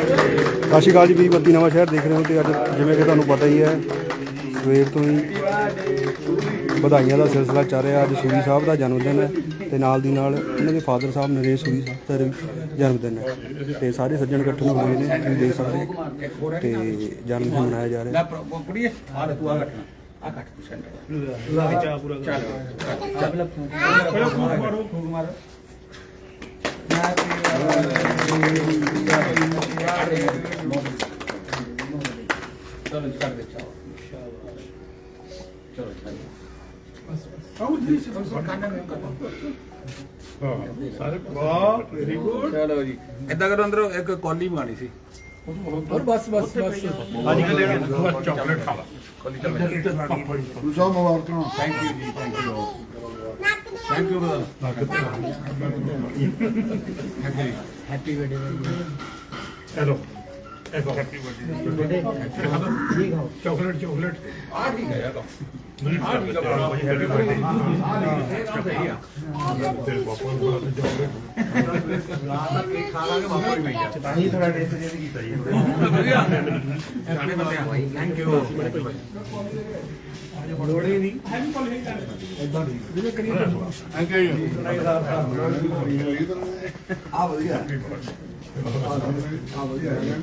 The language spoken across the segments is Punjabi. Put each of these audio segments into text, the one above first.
ਸਤਿ ਸ਼੍ਰੀ ਅਕਾਲ ਜੀ ਵੀ ਬੱਤੀ ਨਵਾਂ ਸ਼ਹਿਰ ਦੇਖ ਰਹੇ ਹੋ ਤੇ ਅੱਜ ਜਿਵੇਂ ਕਿ ਤੁਹਾਨੂੰ ਪਤਾ ਹੀ ਹੈ ਸਵੇਰ ਤੋਂ ਹੀ ਵਧਾਈਆਂ ਦਾ ਸਿਲਸਿਲਾ ਚੱਲ ਰਿਹਾ ਅੱਜ ਸੂਰੀ ਸਾਹਿਬ ਦਾ ਜਨਮ ਦਿਨ ਹੈ ਤੇ ਨਾਲ ਦੀ ਨਾਲ ਉਹਨਾਂ ਦੇ ਫਾਦਰ ਸਾਹਿਬ ਨਰੇਸ਼ ਸੂਰੀ ਸਾਹਿਬ ਦਾ ਵੀ ਜਨਮ ਦਿਨ ਹੈ ਤੇ ਸਾਰੇ ਸੱਜਣ ਇਕੱਠੇ ਹੋਏ ਨੇ ਤੁਸੀਂ ਦੇਖ ਸਕਦੇ ਹੋ ਤੇ ਜਨਮ ਦਿਨ ਮਨਾਇਆ ਜਾ ਰਿਹਾ ਕੁੜੀਏ ਆ ਤੂੰ ਆ ਕੱਟਣਾ ਆ ਕੱਟ ਤੂੰ ਸੈਂਟਰ ਚਾਹ ਪੂਰਾ ਚੱਲ ਚੱਲ ਪਹਿਲਾਂ ਫੂਕ ਮਾਰੋ ਫੂਕ ਮਾਰੋ ਚਲੋ ਕਰ ਦੇ ਚਾਹ ਚਲੋ ਵਾਹ ਵੈਰੀ ਗੁੱਡ ਚਲੋ ਜੀ ਇਦਾਂ ਕਰੋ ਅੰਦਰੋਂ ਇੱਕ ਕੌਲੀ ਮੰਗਾਣੀ ਸੀ ਹੋਰ ਬਸ ਬਸ ਬਸ ਅੱਜ ਕੱਲ ਲੈਣਾ ਚਾਕਲੇਟ ਖਾ ਲਾ ਦੂਸਰਾ ਮੁਬਾਰਕਾਂ ਥੈਂਕ ਯੂ ਜੀ thank you thank you happy happy birthday chocolate chocolate ਆ ਠੀਕ ਹੈ ਯਾਰ ਆ ਠੀਕ ਹੈ ਭਾਈ ਹੈਪੀ ਬਰਥਡੇ ਤੇਰੇ ਪਾਪਾ ਨੂੰ ਬੜਾ ਚਾਕਲੇਟ। ਖਾ ਲਾਂਗੇ ਬਾਪਾ ਵੀ ਭਈਆ ਤਾਂ ਥੋੜਾ ਟੇਸਟ ਜਿਹਾ ਕੀਤਾ ਜੀ ਵਧੀਆ। ਗਾਣੇ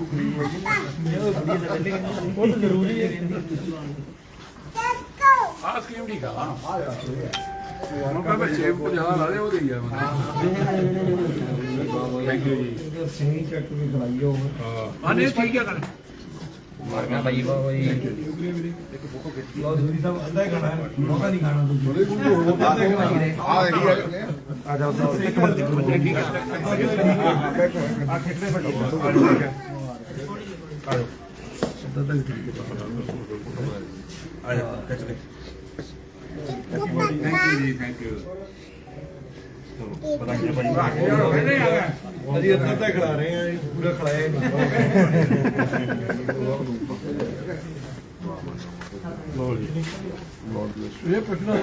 ਬੰਦੇ ਥੈਂਕ ਯੂ ਲੋੜੇ ਨਹੀਂ ਥੈਂਕ ਯੂ ਆ ਵਧੀਆ ਆ ਸਕੀਮ ਠੀਕ ਆ ਆ ਯਾਰ ਉਹ ਕਹਿੰਦਾ ਬੱਚੇ ਕੋ ਜ਼ਿਆਦਾ ਲਾ ਦੇ ਉਹ ਦੇ ਯਾਰ ਥੈਂਕ ਯੂ ਜੀ ਸਹੀ ਚੱਕ ਵੀ ਖਲਾਈਓ ਹਾਂ ਨਹੀਂ ਠੀਕ ਹੈ ਕਰ ਦੂਰੀ ਸਾਹਿਬ ਅੱਧਾ ਹੀ ਖਾਣਾ ਹੈ ਮੌਕਾ ਨਹੀਂ ਖਾਣਾ ਤੁਸੀਂ ਬੜੇ ਗੁੱਡ ਹੋ ਆ ਇਹੀ ਹੈ ਆ ਜਾਓ ਇੱਕ ਮਿੰਟ ਇੱਕ ਮਿੰਟ ਠੀਕ ਹੈ ਆ ਖੇਡਦੇ ਫਟੋ ਆ ਜਾਓ ਸਿੱਧਾ ਤਾਂ ਠੀਕ ਹੈ ਆ ਜਾਓ ਕੱਚ ਲੈ ਥੈਂਕ ਯੂ ਜੀ ਥੈਂਕ ਯੂ ਬਧਾਈਆਂ ਭਾਈ ਅਜੀ ਅੱਧਾ ਤਾਂ ਖਿਲਾ ਰਹੇ ਆ ਜੀ, ਪੂਰਾ ਖਿਲਾਇਆ ਹੀ ਇਹ ਪੁੱਛਣਾ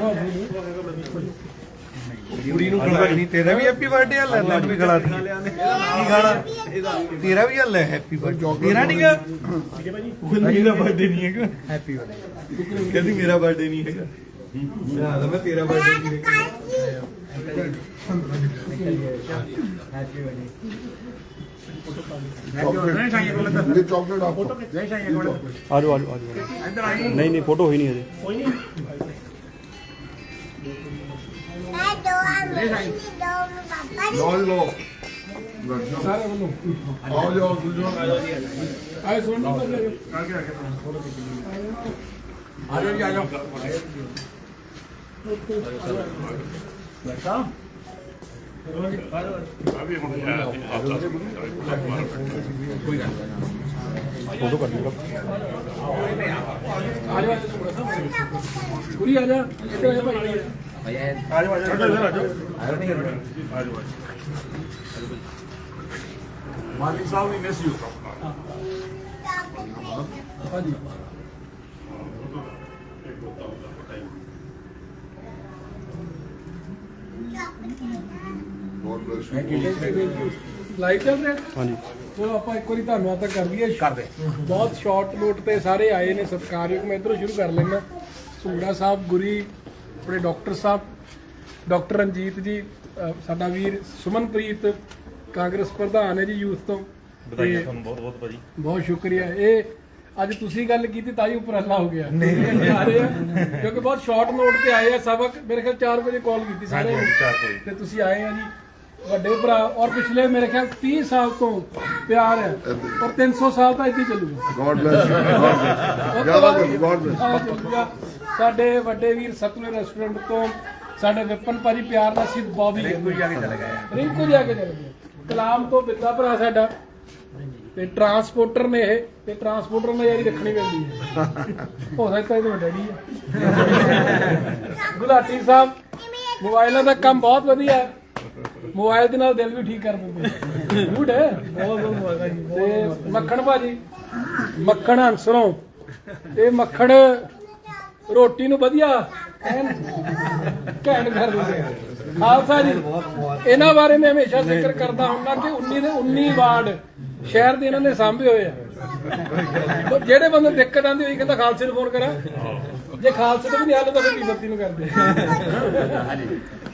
ਕੁੜੀ ਨੂੰ ਖਿਲਾ ਨਹੀਂ ਤੇਰਾ ਵੀ ਹੈਪੀ ਬਰਥਡੇ ਆ ਲੈ ਲੈ ਵੀ ਖਿਲਾ ਦੀ। ਕੀ ਖਾਣਾ? ਤੇਰਾ ਵੀ ਆ ਲੈ ਹੈਪੀ ਬਰਥਡੇ ਤੇਰਾ ਨਹੀਂ ਗਾ? ਮੇਰਾ ਬਰਥਡੇ ਨਹੀਂ ਹੈਗਾ। ਹੈਪੀ ਬਰਥਡੇ ਕਹਿੰਦੀ ਮੇਰਾ ਬਰਥਡੇ ਨਹੀਂ ਹੈਗਾ। ਮੈਂ ਤਾਂ ਮੈਂ ਤੇਰਾ ਬਰਥਡੇ ਨਹੀਂ ਹੈਗਾ ਚਾਕਲੇਟ ਇਹ ਚਾਕਲੇਟ ਆ ਜਾਓ ਆ ਜਾਓ ਆ ਜਾਓ ਨਹੀਂ ਨਹੀਂ ਫੋਟੋ ਹੋਈ ਨਹੀਂ ਅਜੇ ਲੋ ਲੋ ਸਾਰੇ ਵੱਲੋਂ ਆਓ ਜਾਓ ਦੂਜਾ ਆਏ ਸੁਣ ਲਓ ਆ ਜਾਓ ਆ ਜਾਓ ਬੈਠਾ ਕੋਈ ਫੋਟੋ ਕਰ ਲਿਓ ਪੂਰੀ ਆ ਜਾ ਇੱਥੇ ਆ ਭਾਈ ਆ ਜਾਓ ਆ ਜਾਓ ਮਾਲੀ ਸਾਹਿਬ ਵੀ miss you God bless you live ਚੱਲ ਰਿਹਾ? ਹਾਂਜੀ। ਚਲੋ ਆਪਾਂ ਇੱਕ ਵਾਰੀ ਧੰਨਵਾਦ ਤਾਂ ਕਰ ਦਈਏ ਕਰ ਦੇ। ਬਹੁਤ ਸ਼ਾਰਟ ਨੋਟ ਤੇ ਸਾਰੇ ਆਏ ਨੇ ਸਤਿਕਾਰਯੋਗ ਮੈਂ ਇਧਰੋਂ ਸ਼ੁਰੂ ਕਰ ਲੈਣਾ ਸੂੜਾ ਸਾਹਿਬ ਗੁਰੀ ਆਪਣੇ ਡਾਕਟਰ ਸਾਹਿਬ ਡਾਕਟਰ ਰਣਜੀਤ ਜੀ ਅਹ ਸਾਡਾ ਵੀਰ ਸੁਮਨਪ੍ਰੀਤ ਕਾਂਗਰਸ ਪ੍ਰਧਾਨ ਹੈ ਜੀ ਯੂਥ ਤੋਂ। ਵਧਾਈਆਂ ਤੁਹਾਨੂੰ ਬਹੁਤ ਬਹੁਤ ਭਾਜੀ। ਬਹੁਤ ਸ਼ੁਕਰੀਆ। ਇਹ ਅੱਜ ਤੁਸੀਂ ਗੱਲ ਕੀਤੀ ਤਾਂ ਹੀ ਉੱਪਰ ਹੱਲਾ ਹੋ ਗਿਆ। ਨਹੀਂ। ਆ ਰਹੇ ਆ। ਕਿਉਂਕਿ ਬਹੁਤ ਸ਼ਾਰਟ ਨੋਟ ਤੇ ਆਏ ਆ ਸਬਕ। ਮੇਰੇ ਖਿਆਲ 4 ਵਜੇ ਕਾਲ ਕੀਤੀ ਸਾਰੇ ਤੇ ਤੁਸੀਂ ਆਏ ਆ ਜੀ। ਵੱਡੇ ਭਰਾ ਔਰ ਪਿਛਲੇ ਮੇਰੇ ਖਿਆਲ 30 ਸਾਲ ਤੋਂ ਪਿਆਰ ਹੈ ਔਰ 300 ਸਾਲ ਤਾਂ ਇੱਥੇ ਹੀ ਚੱਲੂਗਾ। God bless you God. ਸਾਡੇ ਵੱਡੇ ਵੀਰ ਸਤਲੁਜ ਰੈਸਟੋਰੈਂਟ ਤੋਂ ਸਾਡੇ ਵਿਪਨ ਭਾਜੀ ਪਿਆਰ ਨਾਲ ਸਿੱਧ ਬੌਬੀ। ਰਿੰਕੂ ਜਾ ਕੇ ਚਲੇ ਗਏ। ਰਿੰਕੂ ਜਾ ਕੇ ਚਲੇ ਗਏ। ਕਲਾਮ ਤੋਂ ਬਿੱਦਾ ਭਰਾ ਸਾਡਾ। ਤੇ ਟਰਾਂਸਪੋਰਟਰ ਨੇ ਇਹ ਤੇ ਟਰਾਂਸਪੋਰਟਰ ਨਾਲ ਯਾਰੀ ਰੱਖਣੀ ਪੈਂਦੀ ਹੈ। ਹੋ ਸਕਦਾ ਇਹ ਤਾਂ ਡੈਡੀ ਹੈ ਗੁਲਾਟੀ ਸਾਹਿਬ ਮੋਬਾਈਲਾਂ ਦਾ ਕੰਮ ਬਹੁਤ ਵਧੀਆ ਹੈ। ਮੋਬਾਈਲ ਦੇ ਨਾਲ ਦਿਲ ਵੀ ਠੀਕ ਕਰ ਦਿੰਦੇ ਗੁੱਡ ਹੈ। ਬਹੁਤ ਬਹੁਤ ਮੁਬਾਰਕਾਂ ਜੀ ਤੇ ਮੱਖਣ ਭਾਜੀ ਮੱਖਣ ਹੰਸਰੋਂ ਇਹ ਮੱਖਣ ਰੋਟੀ ਨੂੰ ਵਧੀਆ ਐਨ ਘੈਂਟ ਕਰ ਦਿੰਦੇ। ਖਾਲਸਾ ਜੀ ਇਹਨਾਂ ਬਾਰੇ ਮੈਂ ਹਮੇਸ਼ਾ ਜ਼ਿਕਰ ਕਰਦਾ ਹੁੰਦਾ ਕਿ 19 ਦੇ 19 ਵਾਰਡ ਸ਼ਹਿਰ ਦੇ ਇਹਨਾਂ ਨੇ ਸਾਂਭੇ ਹੋਏ ਆ। ਜਿਹੜੇ ਬੰਦੇ ਦਿੱਕਤ ਆਂਦੀ ਹੋਈ ਕਹਿੰਦਾ ਖਾਲਸੇ ਨੂੰ ਫੋਨ ਕਰਾਂ। ਜੇ ਖਾਲਸੇ ਤੋਂ ਵੀ ਨਹੀਂ ਹੱਲ ਤਾਂ ਫਿਰ ਬੱਤੀ ਨੂੰ ਕਰਦੇ?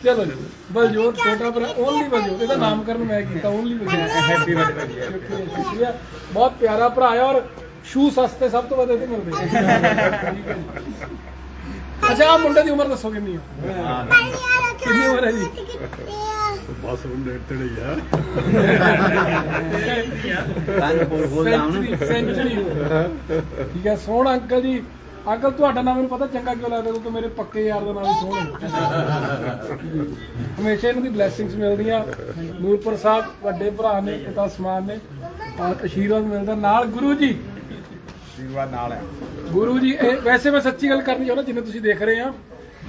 ਚਲੋ ਜੀ ਬਲਜੋਤ ਛੋਟਾ ਭਰਾ ਓਨਲੀ ਬਲਜੋਤ ਇਹਦਾ ਨਾਮਕਰਨ ਮੈਂ ਕੀਤਾ ਓਨਲੀ ਬਲਜੋਤ। ਹੈਪੀ ਬਰਥਡੇ ਸ਼ੁਕਰੀਆ ਬਹੁਤ ਪਿਆਰਾ ਭਰਾ ਹੈ ਔਰ ਸ਼ੂ ਸਸਤੇ ਸਭ ਤੋਂ ਵੱਧ ਇਹਦੇ ਮਿਲਦੇ ਹੈ। ਅੱਛਾ ਮੁੰਡੇ ਦੀ ਉਮਰ ਦੱਸੋ ਕਿੰਨੀ ਹੈ? ਕਿੰਨੀ ਉਮਰ ਹੈ ਜੀ? ਬਸ ਯਾਰ ਕੰਨ ਬੋਲ ਬੋਲ ਸੈਂਚੁਰੀ ਸੈਂਚੁਰੀ ਠੀਕ ਹੈ ਸੋਹਣ ਅੰਕਲ ਜੀ ਅੰਕਲ ਤੁਹਾਡਾ ਨਾਮ ਮੈਨੂੰ ਪਤਾ ਚੰਗਾ ਕਿਉਂ ਲੱਗਦਾ? ਕਿਉਂਕਿ ਮੇਰੇ ਪੱਕੇ ਯਾਰ ਦਾ ਨਾਮ ਹੀ ਸੋਹਣ ਹਮੇਸ਼ਾ ਇਹਨਾਂ ਦੀ ਬਲੇਸਿੰਗਸ ਮਿਲਦੀਆਂ। ਨੂਰਪੁਰ ਸਾਹਿਬ ਵੱਡੇ ਭਰਾ ਨੇ ਪਿਤਾ ਸਮਾਨ ਨੇ। ਔਰ ਆਸ਼ੀਰਵਾਦ ਮਿਲਦਾ। ਨਾਲ ਗੁਰੂ ਜੀ। ਆਸ਼ੀਰਵਾਦ ਨਾਲ ਹੈ। ਗੁਰੂ ਜੀ ਇਹ ਵੈਸੇ ਮੈਂ ਸੱਚੀ ਗੱਲ ਕਰਨੀ ਚਾਹੁੰਦਾ ਜਿਵੇਂ ਤੁਸੀਂ ਦੇਖ ਰਹੇ ਆ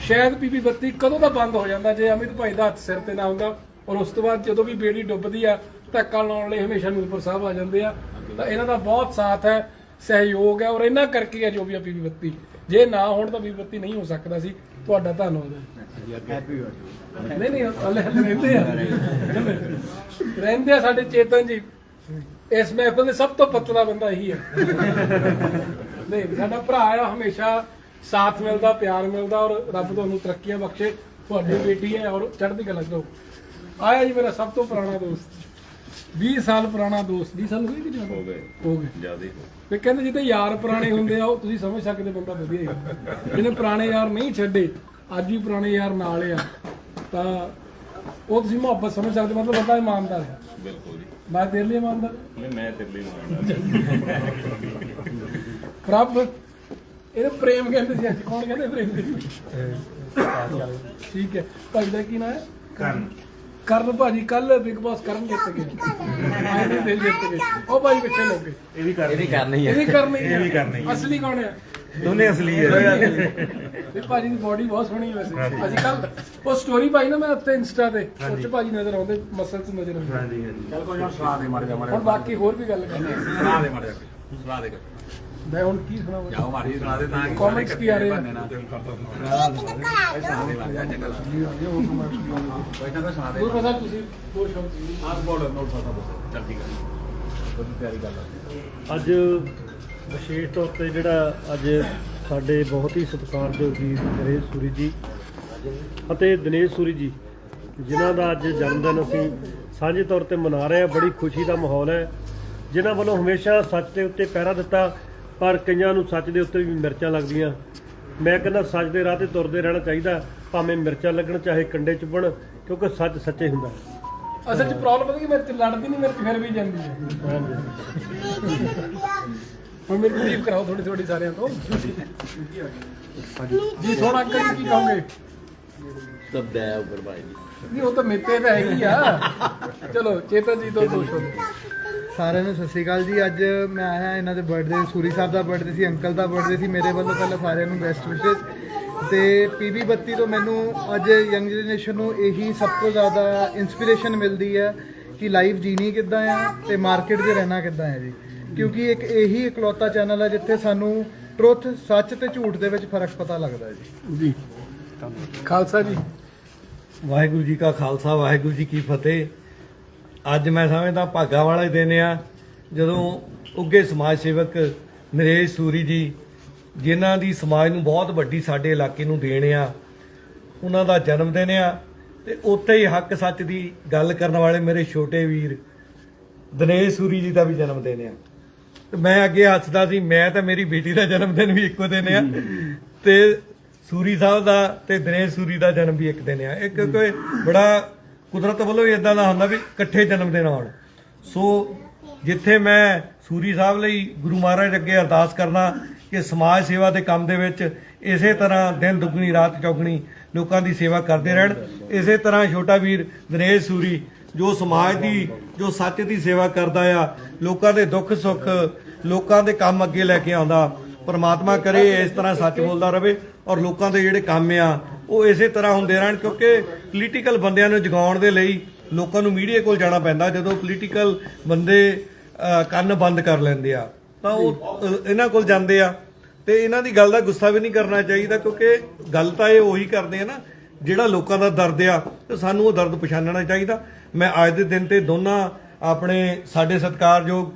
ਸ਼ਾਇਦ ਪੀਪੀ ਬੱਤੀ ਕਦੋਂ ਦਾ ਬੰਦ ਹੋ ਜਾਂਦਾ? ਜੇ ਅਮਿਤ ਭਾਈ ਦਾ ਹੱਥ ਸਿਰ ਤੇ ਨਾ ਹੁੰਦਾ ਔਰ ਉਸ ਤੋਂ ਬਾਅਦ ਜਦੋਂ ਵੀ ਬੇੜੀ ਡੁੱਬਦੀ ਆ ਧੱਕਾ ਲਾਉਣ ਲਈ ਹਮੇਸ਼ਾ ਨੂਰਪੁਰ ਸਾਹਿਬ ਆ ਜਾਂਦੇ ਆ ਤਾਂ ਇਹਨਾਂ ਦਾ ਬਹੁਤ ਸਾਥ ਹੈ। ਸਹਿਯੋਗ ਹੈ ਔਰ ਇਹਨਾਂ ਕਰਕੇ ਹੈ ਜੋ ਵੀ ਆ ਪੀਪੀ ਬੱਤੀ। ਜੇ ਨਾ ਹੋਣ ਤਾਂ ਪੀਪੀ ਬੱਤੀ ਨਹੀਂ ਹੋ ਸਕਦਾ ਸੀ। ਤੁਹਾਡਾ ਧੰਨਵਾਦ ਹੈ। ਨਹੀਂ ਨਹੀਂ ਹਲੇ ਹਲੇ ਰਹਿੰਦੇ ਆ। ਰਹਿੰਦੇ ਆ ਸਾਡੇ ਚੇਤਨ ਜੀ। ਇਸ ਮਹਿਫਲ ਦੇ ਸਭ ਤੋਂ ਪਤਲਾ ਬੰਦਾ ਇਹੀ ਹੈ ਨਹੀਂ ਸਾਡਾ ਭਰਾ ਆ ਹਮੇਸ਼ਾ ਸਾਥ ਮਿਲਦਾ ਪਿਆਰ ਮਿਲਦਾ ਔਰ ਰੱਬ ਤੁਹਾਨੂੰ ਤਰੱਕੀਆਂ ਬਖਸ਼ੇ। ਤੁਹਾਡੀ ਬੇਟੀ ਹੈ ਔਰ ਚੜ੍ਹਦੀ ਕਲਾ ਕਰੋ ਆਇਆ ਜੀ ਮੇਰਾ ਸਭ ਤੋਂ ਪੁਰਾਣਾ ਦੋਸਤ। 20 ਸਾਲ ਪੁਰਾਣਾ ਦੋਸਤ 20 ਸਾਲ ਹੋਏ ਕਿ ਜ਼ਿਆਦਾ ਹੋ ਗਏ ਹੋ ਗਏ ਜਿਆਦੇ ਤੇ ਕਹਿੰਦੇ ਜਿੱਤੇ ਯਾਰ ਪੁਰਾਣੇ ਹੁੰਦੇ ਆ ਉਹ ਤੁਸੀਂ ਸਮਝ ਸਕਦੇ ਬੰਦਾ ਵਧੀਆ ਹੀ। ਜਿਹਨੇ ਪੁਰਾਣੇ ਯਾਰ ਨਹੀਂ ਛੱਡੇ ਅੱਜ ਵੀ ਪੁਰਾਣੇ ਯਾਰ ਨਾਲ ਆ ਤਾਂ ਉਹ ਤੁਸੀਂ ਮੁਹੱਬਤ ਸਮਝ ਸਕਦੇ ਮਤਲਬ ਬੰਦਾ ਇਮਾਨਦਾਰ ਹੈ ਬਿਲਕੁਲ ਜੀ ਮੈਂ ਤੇਰੇ ਲਈ ਇਮਾਨਦਾਰ ਨਹੀਂ ਮੈਂ ਤੇਰੇ ਲਈ ਮੰਗਦਾ ਪ੍ਰਭ ਇਹਨੂੰ ਪ੍ਰੇਮ ਕਹਿੰਦੇ ਸੀ ਅੱਜ ਕੌਣ ਕਹਿੰਦੇ ਪ੍ਰੇਮ ਠੀਕ ਹੈ ਭਾਈ ਦਾ ਕੀ ਨਾਮ ਹੈ ਕਰਨ ਕਰਨ ਭਾਜੀ ਕੱਲ ਬਿਗ ਬਾਸ ਕਰਨ ਜਿੱਤ ਗਏ ਨੇ ਦਿਲ ਜਿੱਤ ਗਏ ਉਹ ਭਾਈ ਪਿੱਛੇ ਲੱਗ ਗਏ। ਇਹ ਵੀ ਕਰਨੀ ਕਰਨੀ ਇਹ ਵੀ ਕਰਨੀ ਇਹ ਵੀ ਕਰਨੀ ਹੈ। ਅਸਲੀ ਕੌਣ ਹੈ? ਦੋਨੇ ਅਸਲੀ ਹੈ। ਇਹ ਭਾਜੀ ਦੀ ਬਾਡੀ ਬਹੁਤ ਸੋਹਣੀ ਹੈ ਵੈਸੇ। ਅੱਜ ਕੱਲ ਉਹ ਸਟੋਰੀ ਪਾਈ ਨਾ ਮੈਂ ਉੱਤੇ ਇੰਸਟਾ ਤੇ ਉਹ 'ਚ ਭਾਜੀ ਨਜ਼ਰ ਆਉਂਦੇ ਮਸਲਸ ਨਜ਼ਰ ਆਉਂਦੇ। ਹਾਂਜੀ ਹਾਂਜੀ। ਚੱਲ ਕੋਈ ਨਾ ਸਲਾਹ ਦੇ ਮਾਰ ਜਾ ਮਾਰ ਹੁਣ ਬਾਕੀ ਹੋਰ ਵੀ ਗੱਲ ਕਰਨੀ ਹੈ। ਸਲਾਹ ਦੇ ਮਾਰ ਜਾ ਸਲਾਹ ਦੇ ਮੈਂ ਹੁਣ ਕੀ ਸੁਣਾਵਾਂ? ਜਾਓ ਮਾਰੀ ਸਲਾਹ ਦੇ ਤਾਂ Comments ਕੀ ਆ ਰਹੇ? ਆ? ਸਲਾਹ ਦੇ। ਮਾਰ ਜਾ ਚੰਗਾ ਕੋਈ ਨਾ ਕੋਈ ਸਲਾਹ ਦੇ। ਹੋਰ ਪਤਾ ਤੁਸੀਂ ਦੋ ਸ਼ਬਦ ਆਪ ਬੋਲ ਨੋਟ ਸਾਡਾ ਬੋਲ ਹੈ ਬਹੁਤ ਪਿਆਰੀ ਗੱਲ ਹੈ ਅੱਜ ਵਿਸ਼ੇਸ਼ ਤੌਰ ਤੇ ਜਿਹੜਾ ਅੱਜ ਸਾਡੇ ਬਹੁਤ ਹੀ ਸਤਿਕਾਰਯੋਗ ਵੀਰ ਨਰੇਸ਼ ਸੂਰੀ ਜੀ ਅਤੇ ਦਿਨੇਸ਼ ਸੂਰੀ ਜੀ ਜਿਨ੍ਹਾਂ ਦਾ ਅੱਜ ਜਨਮ ਦਿਨ ਅਸੀਂ ਸਾਂਝੇ ਤੌਰ ਤੇ ਮਨਾ ਰਹੇ ਹਾਂ। ਬੜੀ ਖੁਸ਼ੀ ਦਾ ਮਾਹੌਲ ਹੈ। ਜਿਨ੍ਹਾਂ ਵੱਲੋਂ ਹਮੇਸ਼ਾ ਸੱਚ ਦੇ ਉੱਤੇ ਪਹਿਰਾ ਦਿੱਤਾ। ਪਰ ਕਈਆਂ ਨੂੰ ਸੱਚ ਦੇ ਉੱਤੇ ਵੀ ਮਿਰਚਾਂ ਲੱਗਦੀਆਂ। ਮੈਂ ਕਹਿੰਦਾ ਸੱਚ ਦੇ ਰਾਹ ਤੇ ਤੁਰਦੇ ਰਹਿਣਾ ਚਾਹੀਦਾ ਭਾਵੇਂ ਮਿਰਚਾਂ ਲੱਗਣ ਚਾਹੇ ਕੰਡੇ ਚੁੱਭਣ ਕਿਉਂਕਿ ਸੱਚ ਸੱਚੇ ਹੁੰਦਾ। ਹੈ। ਅਸਲ 'ਚ ਪ੍ਰੋਬਲਮ ਪਤਾ ਕੀ ਮੇਰੇ ਤੇ ਲੜਦੀ ਨਹੀਂ ਮੇਰੇ ਤੇ ਫਿਰ ਵੀ ਜਾਂਦੀ ਹੈ। ਹੁਣ ਮੇਰੀ ਤਾਰੀਫ ਕਰਾਓ ਥੋੜੀ ਥੋੜੀ ਸਾਰਿਆਂ ਤੋਂ। ਜੀ ਸੋਹਣਾ ਅੰਕਲ ਜੀ ਕੀ ਕਹੋਗੇ? ਸਭ ਦਾ ਉੱਪਰ ਭਾਈ ਜੀ। ਨਹੀਂ ਉਹ ਤਾਂ ਮੇਤੇ ਤਾਂ ਹੈਗੀ ਆ। ਚਲੋ ਚੇਤਨ ਜੀ ਤੋਂ ਦੋ ਸ਼ਬਦ ਸਾਰਿਆਂ ਨੂੰ ਸਤਿ ਸ਼੍ਰੀ ਅਕਾਲ ਜੀ। ਅੱਜ ਮੈਂ ਆਇਆ ਇਹਨਾਂ ਦੇ ਬਰਥਡੇ ਸੂਰੀ ਸਾਹਿਬ ਦਾ ਬਰਥਡੇ ਸੀ ਅੰਕਲ ਦਾ ਬਰਥਡੇ ਸੀ ਮੇਰੇ ਵੱਲੋਂ ਪਹਿਲਾਂ ਸਾਰਿਆਂ ਨੂੰ ਬੈਸਟ ਵਿਸ਼ੇਸ ਤੇ ਪੀਬੀ 32 ਤੋਂ ਮੈਨੂੰ ਅੱਜ ਯੰਗ ਜਨਰੇਸ਼ਨ ਨੂੰ ਇਹੀ ਸਭ ਤੋਂ ਜ਼ਿਆਦਾ ਇਨਸਪੀਰੇਸ਼ਨ ਮਿਲਦੀ ਹੈ ਕਿ ਲਾਈਫ ਜੀਣੀ ਕਿੱਦਾਂ ਆ ਤੇ ਮਾਰਕੀਟ 'ਚ ਰਹਿਣਾ ਕਿੱਦਾਂ ਹੈ ਜੀ। ਕਿਉਂਕਿ ਇੱਕ ਇਹੀ ਇਕਲੌਤਾ ਚੈਨਲ ਹੈ ਜਿੱਥੇ ਸਾਨੂੰ ਟਰੁੱਥ ਸੱਚ ਤੇ ਝੂਠ ਦੇ ਵਿੱਚ ਫ਼ਰਕ ਪਤਾ ਲੱਗਦਾ ਹੈ ਜੀ। ਜੀ। ਖਾਲਸਾ ਜੀ। ਵਾਹਿਗੁਰੂ ਜੀ ਕਾ ਖਾਲਸਾ ਵਾਹਿਗੁਰੂ ਜੀ ਕੀ ਫਤਿਹ। ਅੱਜ ਮੈਂ ਸਮਝਦਾ ਭਾਗਾ ਵਾਲਾ ਦਿਨ ਆ, ਜਦੋਂ ਉੱਗੇ ਸਮਾਜ ਸੇਵਕ ਨਰੇਸ਼ ਸੂਰੀ ਜੀ, ਜਿਨ੍ਹਾਂ ਦੀ ਸਮਾਜ ਨੂੰ ਬਹੁਤ ਵੱਡੀ ਸਾਡੇ ਇਲਾਕੇ ਨੂੰ ਦੇਣ ਆ, ਉਹਨਾਂ ਦਾ ਜਨਮ ਦਿਨ ਆ, ਤੇ ਉੱਥੇ ਹੀ ਹੱਕ ਸੱਚ ਦੀ ਗੱਲ ਕਰਨ ਵਾਲੇ ਮੇਰੇ ਛੋਟੇ ਵੀਰ ਦਿਨੇਸ਼ ਸੂਰੀ ਜੀ ਦਾ ਵੀ ਜਨਮ ਦਿਨ ਆ। ਤੇ ਮੈਂ ਅੱਗੇ ਹੱਸਦਾ ਸੀ, ਮੈਂ ਤਾਂ ਮੇਰੀ ਬੇਟੀ ਦਾ ਜਨਮ ਦਿਨ ਵੀ ਇੱਕੋ ਦਿਨ ਆ। ਤੇ ਸੂਰੀ ਸਾਹਿਬ ਦਾ ਤੇ ਦਿਨੇਸ਼ ਸੂਰੀ ਦਾ ਜਨਮ ਵੀ ਇੱਕ ਦਿਨ ਆ। ਇੱਕ ਕੋਈ ਬੜਾ ਕੁਦਰਤ ਵੱਲੋਂ ਹੀ ਇਦਾਂ ਦਾ ਹੁੰਦਾ ਵੀ ਇਕੱਠੇ ਜਨਮ ਦਿਨ ਆਉਣ ਸੋ ਜਿੱਥੇ ਮੈਂ ਸੂਰੀ ਸਾਹਿਬ ਲਈ ਗੁਰੂ ਮਹਾਰਾਜ ਅੱਗੇ ਅਰਦਾਸ ਕਰਨਾ ਕਿ ਸਮਾਜ ਸੇਵਾ ਦੇ ਕੰਮ ਦੇ ਵਿੱਚ ਇਸੇ ਤਰ੍ਹਾਂ ਦਿਨ ਦੁੱਗਣੀ, ਰਾਤ ਚੌਗਣੀ ਲੋਕਾਂ ਦੀ ਸੇਵਾ ਕਰਦੇ ਰਹਿਣ। ਇਸੇ ਤਰ੍ਹਾਂ ਛੋਟਾ ਵੀਰ ਦਿਨੇਸ਼ ਸੂਰੀ, ਜੋ ਸਮਾਜ ਦੀ, ਜੋ ਸੱਚ ਦੀ ਸੇਵਾ ਕਰਦਾ ਆ, ਲੋਕਾਂ ਦੇ ਦੁੱਖ ਸੁੱਖ, ਲੋਕਾਂ ਦੇ ਕੰਮ ਅੱਗੇ ਲੈ ਕੇ ਆਉਂਦਾ। ਪਰਮਾਤਮਾ ਕਰੇ, ਇਸ ਤਰ੍ਹਾਂ ਸੱਚ ਬੋਲਦਾ ਰਵੇ ਔਰ ਲੋਕਾਂ ਦੇ ਜਿਹੜੇ ਕੰਮ ਆ ਉਹ ਇਸੇ ਤਰ੍ਹਾਂ ਹੁੰਦੇ ਰਹਿਣ ਕਿਉਂਕਿ ਪੋਲੀਟੀਕਲ ਬੰਦਿਆਂ ਨੂੰ ਜਗਾਉਣ ਦੇ ਲਈ ਲੋਕਾਂ ਨੂੰ ਮੀਡੀਆ ਕੋਲ ਜਾਣਾ ਪੈਂਦਾ, ਜਦੋਂ ਪੋਲੀਟੀਕਲ ਬੰਦੇ ਕੰਨ ਬੰਦ ਕਰ ਲੈਂਦੇ ਆ, ਤਾਂ ਉਹ ਇਹਨਾਂ ਕੋਲ ਜਾਂਦੇ ਆ। ਤੇ ਇਹਨਾਂ ਦੀ ਗੱਲ ਦਾ ਗੁੱਸਾ ਵੀ ਨਹੀਂ ਕਰਨਾ ਚਾਹੀਦਾ ਕਿਉਂਕਿ ਗੱਲ ਤਾਂ ਇਹ ਉਹੀ ਕਰਦੇ ਆ ਨਾ, ਜਿਹੜਾ ਲੋਕਾਂ ਦਾ ਦਰਦ ਆ, ਤੇ ਸਾਨੂੰ ਉਹ ਦਰਦ ਪਛਾਣਨਾ ਚਾਹੀਦਾ। ਮੈਂ ਅੱਜ ਦੇ ਦਿਨ ਤੇ ਦੋਨਾਂ ਆਪਣੇ ਸਾਡੇ ਸਤਿਕਾਰਯੋਗ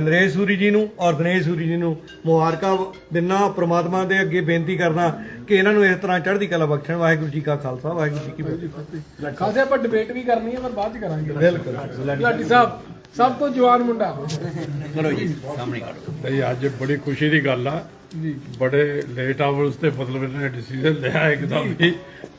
ਨਰੇਸ਼ ਸੂਰੀ ਜੀ ਨੂੰ ਔਰ ਦਿਨੇਸ਼ ਸੂਰੀ ਜੀ ਨੂੰ ਮੁਬਾਰਕਾਂ ਦਿਨਾਂ ਪ੍ਰਮਾਤਮਾ ਦੇ ਅੱਗੇ ਬੇਨਤੀ ਕਰਨਾ ਕਿ ਇਹਨਾਂ ਨੂੰ ਇਸ ਤਰ੍ਹਾਂ ਚੜ੍ਹਦੀ ਕਲਾ ਬਖਸ਼ਣ। ਵਾਹਿਗੁਰੂ ਜੀ ਕਾ ਖਾਲਸਾ ਵਾਹਿਗੁਰੂ ਜੀ ਕੀ ਫਤਿਹ। ਖਾਸੇ ਆਪਾਂ ਡਿਬੇਟ ਵੀ ਕਰਨੀ ਹੈ ਪਰ ਬਾਅਦ ਚ ਕਰਾਂਗੇ। ਬਿਲਕੁਲ। ਲਾਡੀ ਸਾਹਿਬ ਸਭ ਤੋਂ ਜਵਾਨ ਮੁੰਡਾ। ਨਹੀਂ ਅੱਜ ਬੜੀ ਖੁਸ਼ੀ ਦੀ ਗੱਲ ਆ। ਜੀ। ਬੜੇ ਲੇਟ ਆਵਰਸ ਤੇ ਮਤਲਬ ਇਹਨਾਂ ਨੇ ਡਿਸੀਜਨ ਲਿਆ ਇੱਕਦਮ ਹੀ।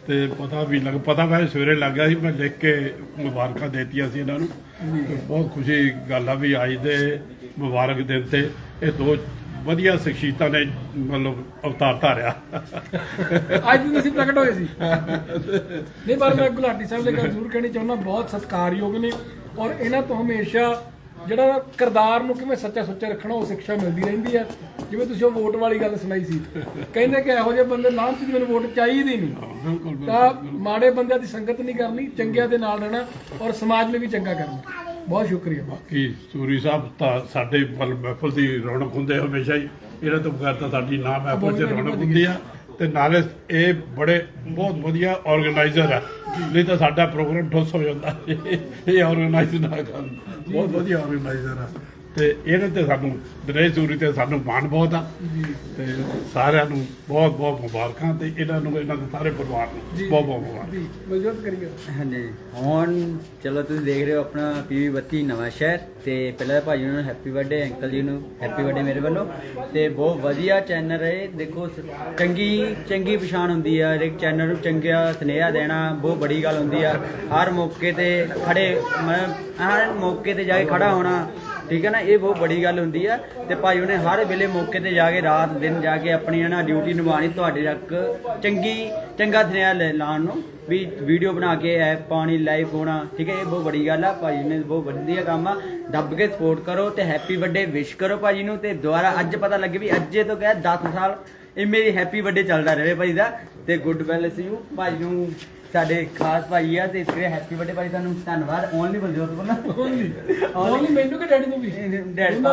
ਤੇ ਪਤਾ ਵੀ ਲੱਗ ਪਤਾ ਮੈਂ ਸਵੇਰੇ ਲੱਗ ਗਿਆ ਸੀ ਮੈਂ ਲਿਖ ਕੇ ਮੁਬਾਰਕਾਂ ਦੇਤੀਆਂ ਸੀ ਇਹਨਾਂ ਨੂੰ। ਬਹੁਤ ਖੁਸ਼ੀ ਗੱਲ ਆ ਵੀ ਅੱਜ ਦੇ ਮੁਬਾਰਕ ਦਿਨ ਤੇ ਇਹ ਦੋ ਵਧੀਆ ਸ਼ਖਸੀਅਤਾਂ ਨੇ ਮਤਲਬ ਅਵਤਾਰ ਧਾਰਿਆ। ਅੱਜ ਵੀ ਅਸੀਂ ਪ੍ਰਗਟ ਹੋਏ ਸੀ। ਨਹੀਂ, ਪਰ ਮੈਂ ਗੁਲਾਟੀ ਸਾਹਿਬ ਦੇ ਗੱਲ ਜ਼ਰੂਰ ਕਹਿਣੀ ਚਾਹੁੰਦਾ, ਬਹੁਤ ਸਤਿਕਾਰਯੋਗ ਨੇ ਔਰ ਇਹਨਾਂ ਤੋਂ ਹਮੇਸ਼ਾ ਜਿਹੜਾ ਕਿਰਦਾਰ ਨੂੰ ਕਿਵੇਂ ਸੱਚਾ ਸੁੱਚਾ ਰੱਖਣਾ ਉਹ ਸਿੱਖਿਆ ਮਿਲਦੀ ਰਹਿੰਦੀ ਹੈ। ਜਿਵੇਂ ਤੁਸੀਂ ਉਹ ਵੋਟ ਵਾਲੀ ਗੱਲ ਸੁਣਾਈ ਸੀ। ਕਹਿੰਦੇ ਕਿ ਇਹੋ ਜਿਹੇ ਬੰਦੇ ਲਾਂਚ ਦੀ ਮੈਨੂੰ ਵੋਟ ਚਾਹੀਦੀ ਨਹੀਂ। ਬਿਲਕੁਲ ਤਾਂ ਮਾੜੇ ਬੰਦਿਆਂ ਦੀ ਸੰਗਤ ਨਹੀਂ ਕਰਨੀ ਚੰਗਿਆਂ ਦੇ ਨਾਲ ਰਹਿਣਾ ਔਰ ਸਮਾਜ ਲਈ ਵੀ ਚੰਗਾ ਕਰਨਾ। ਬਹੁਤ ਸ਼ੁਕਰੀਆ। ਕਿ ਸੂਰੀ ਸਾਹਿਬ ਤਾਂ ਸਾਡੇ ਮਹਿਫਲ ਦੀ ਰੌਣਕ ਹੁੰਦੇ ਹਮੇਸ਼ਾ ਹੀ। ਇਹਨਾਂ ਤੋਂ ਬਗੈਰ ਤਾਂ ਸਾਡੀ ਨਾ ਮਹਿਫਲ 'ਚ ਰੌਣਕ ਹੁੰਦੀ ਆ। ਤੇ ਨਾਲੇ ਇਹ ਬੜੇ ਬਹੁਤ ਵਧੀਆ ਆਰਗੇਨਾਈਜ਼ਰ ਆ। ਨਹੀਂ ਤਾਂ ਸਾਡਾ ਪ੍ਰੋਗਰਾਮ ਠੁੱਸ ਹੋ ਜਾਂਦਾ। ਇਹ ਆਰਗੇਨਾਈਜ਼ ਨਾ ਕਰਨ। ਬਹੁਤ ਵਧੀਆ ਆਰਗੇਨਾਈਜ਼ਰ ਆ। ਤੇ ਇਹਨਾਂ ਤੇ ਸਾਨੂੰ ਦਿਨੇਸ਼ ਸੂਰੀ ਤੇ ਸਾਨੂੰ ਮਾਣ ਬਹੁਤ ਆ। ਤੇ ਸਾਰਿਆਂ ਨੂੰ ਬਹੁਤ ਬਹੁਤ ਮੁਬਾਰਕਾਂ ਤੇ ਇਹਨਾਂ ਨੂੰ ਇਹਨਾਂ ਦੇ ਸਾਰੇ ਪਰਿਵਾਰ ਨੂੰ ਬਹੁਤ ਬਹੁਤ ਮੁਬਾਰਕਾਂ। ਜੀ ਮਜ਼ਬੂਤ ਕਰੀਏ। ਹਾਂਜੀ ਹੁਣ ਚਲੋ ਤੁਸੀਂ ਦੇਖ ਰਹੇ ਹੋ ਆਪਣਾ ਪੀਵੀ 32 ਨਵਾਂ ਸ਼ਹਿਰ ਤੇ ਪਹਿਲਾਂ ਭਾਜੀ ਨੂੰ ਹੈਪੀ ਬਰਥਡੇ ਅੰਕਲ ਜੀ ਨੂੰ ਹੈਪੀ ਬਰਥਡੇ ਮੇਰੇ ਵੱਲੋਂ। ਤੇ ਬਹੁਤ ਵਧੀਆ ਚੈਨਲ ਹੈ ਦੇਖੋ ਚੰਗੀ ਚੰਗੀ ਪਛਾਣ ਹੁੰਦੀ ਆ। ਇੱਕ ਚੈਨਲ ਨੂੰ ਚੰਗਾ ਸੁਨੇਹਾ ਦੇਣਾ ਬਹੁਤ ਬੜੀ ਗੱਲ ਹੁੰਦੀ ਆ। ਹਰ ਮੌਕੇ ਤੇ ਖੜੇ ਮੈਂ ਹਰ ਮੌਕੇ ਤੇ ਜਾ ਕੇ ਖੜਾ ਹੋਣਾ ਠੀਕ ਹੈ ਨਾ, ਇਹ ਬਹੁਤ ਬੜੀ ਗੱਲ ਹੁੰਦੀ ਆ ਤੇ ਭਾਈ ਉਹਨੇ ਹਰ ਵੇਲੇ ਮੌਕੇ ਤੇ ਜਾ ਕੇ ਰਾਤ ਦਿਨ ਜਾ ਕੇ ਆਪਣੀ ਨਾ ਡਿਊਟੀ ਨਿਭਾਣੀ ਤੁਹਾਡੇ ਤੱਕ ਚੰਗੀ, ਚੰਗਾ ਸੁਨੇਹਾ ਲੈ- ਲਾਉਣ ਨੂੰ ਵੀ ਵੀਡੀਓ ਬਣਾ ਕੇ ਐਪ ਪਾਣੀ ਲਾਈਵ ਹੋਣਾ, ਠੀਕ ਹੈ, ਇਹ ਬਹੁਤ ਬੜੀ ਗੱਲ ਆ। ਭਾਜੀ ਨੇ ਬਹੁਤ ਵਧੀਆ ਕੰਮ ਆ। ਦੱਬ ਕੇ ਸਪੋਰਟ ਕਰੋ ਤੇ ਹੈਪੀ ਬਰਥਡੇ ਵਿਸ਼ ਕਰੋ ਭਾਜੀ ਨੂੰ ਤੇ ਦੁਬਾਰਾ ਅੱਜ ਪਤਾ ਲੱਗੇ ਵੀ ਅੱਜੇ ਤੋਂ ਕਹਿ 10 ਸਾਲ ਇਹ ਮੇਰੀ ਹੈਪੀ ਬਰਥਡੇ ਚੱਲਦਾ ਰਹੇ ਭਾਜੀ ਦਾ ਤੇ ਗੁੱਡ ਵੈਲਸ ਯੂ ਭਾਜੀ ਨੂੰ ਸਾਡੇ ਖਾਸ ਭਾਈ ਆ ਤੇ ਇਸ ਲਈ ਹੈਪੀ ਬਰਥਡੇ ਭਾਜੀ ਤੁਹਾਨੂੰ ਧੰਨਵਾਦ। ਓਨਲੀ ਬਲਜੋਤ ਬੋਲਣਾ ਓਨਲੀ ਓਨਲੀ ਮੈਨੂੰ ਕਿ ਡੈਡੀ ਨੂੰ ਵੀ ਡੈਡ